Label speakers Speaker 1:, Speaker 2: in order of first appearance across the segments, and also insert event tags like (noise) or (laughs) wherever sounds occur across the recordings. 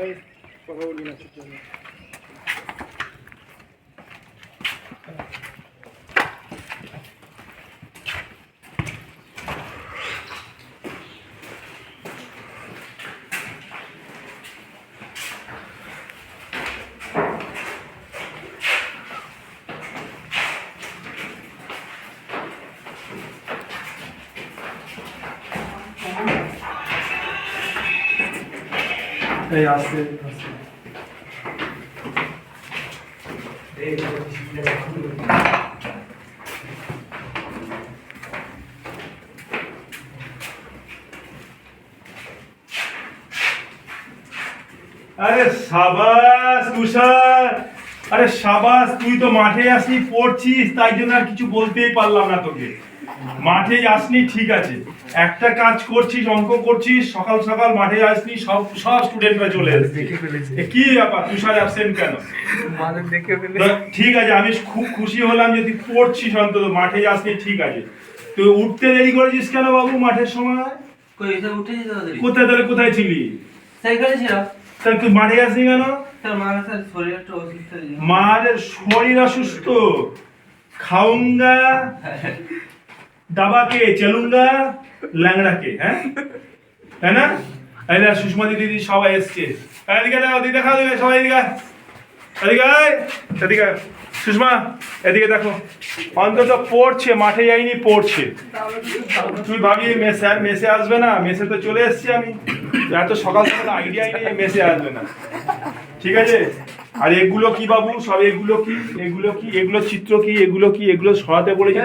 Speaker 1: vez, por favor, una
Speaker 2: এই আসছে
Speaker 3: আরে সাবাস, তুষার। আরে সাবাস, তুই তো মাঠে আসনি পড়ছিস, তাই জন্য আর কিছু বলতেই পারলাম না তোকে। মাঠে আসনি ঠিক আছে। একটা কাজ করছিস অঙ্ক করছিস সকাল সকাল মাঠে আসনি সব সব স্টুডেন্টরা চলে এসেছে।
Speaker 2: দেখে ফেলেছি।
Speaker 3: এ কি ব্যাপার তুষার অ্যাবসেন্ট কেন? ঠিক আছে আমি খুব খুশি হলাম যে তুই পড়ছিস অন্তত মাঠে আসনি ঠিক আছে। তুই উঠতে দেরি করেছিস কেন বাবু মাঠের সময়? কোথায় তাহলে কোথায় ছিলি?
Speaker 4: সাইকেলে
Speaker 3: তাহলে তুই মাঠে আসনি কেন।
Speaker 4: মার শরীর অসুস্থ
Speaker 3: খাউঙ্গা (laughs) দাবাকে চলুঙ্গা ল্যাংড়াকে হ্যাঁ? তাই না? এই সুষমা দিদি দিদি সবাই এসছে। এদিকে দেখো দিদি দেখাও দিকে সবাই এদিকে। এদিকে এদিকে সুষমা, এদিকে দেখো। অন্তত পড়ছে, মাঠে যাইনি, পড়ছে। তুই ভাবি স্যার মেসে আসবে না, মেসে তো চলে এসছি আমি। এত সকাল সকাল আইডিয়াই নেই, মেসে আসবে না। ঠিক আছে? আর এগুলো কি বাবু? সব এগুলো কি? এগুলো কি? এগুলো চিত্র কি? এগুলো কি? এগুলো সরাতে বলেছি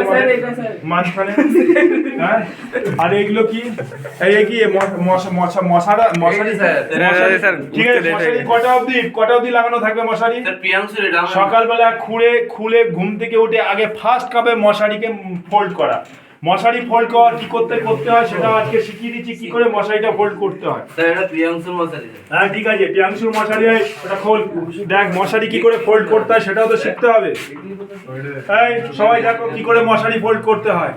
Speaker 3: মাঝখানে? হ্যাঁ? আর এগুলো কি? এই কি? মশা মশা মশারা? ঠিক আছে। কটা অবধি? কটা অবধি লাগানো থাকবে মশারি? সকালবেলা খুঁড়ে খুলে ঘুম থেকে উঠে আগে ফার্স্ট কাপে মশারিকে ফোল্ড করা। মশারি ফোল্ড করা কি করতে করতে হয় সেটা আজকে শিখিয়ে দিচ্ছি কি করে মশারিটা ফোল্ড করতে হয়।
Speaker 4: স্যার এটা প্রিয়াংশুর মশারি।
Speaker 3: হ্যাঁ ঠিক আছে প্রিয়াংশুর মশারি হয় ওটা খোল দেখ মশারি কি করে ফোল্ড করতে হয় সেটাও তো শিখতে হবে। সবাই দেখো কি করে মশারি ফোল্ড করতে হয়।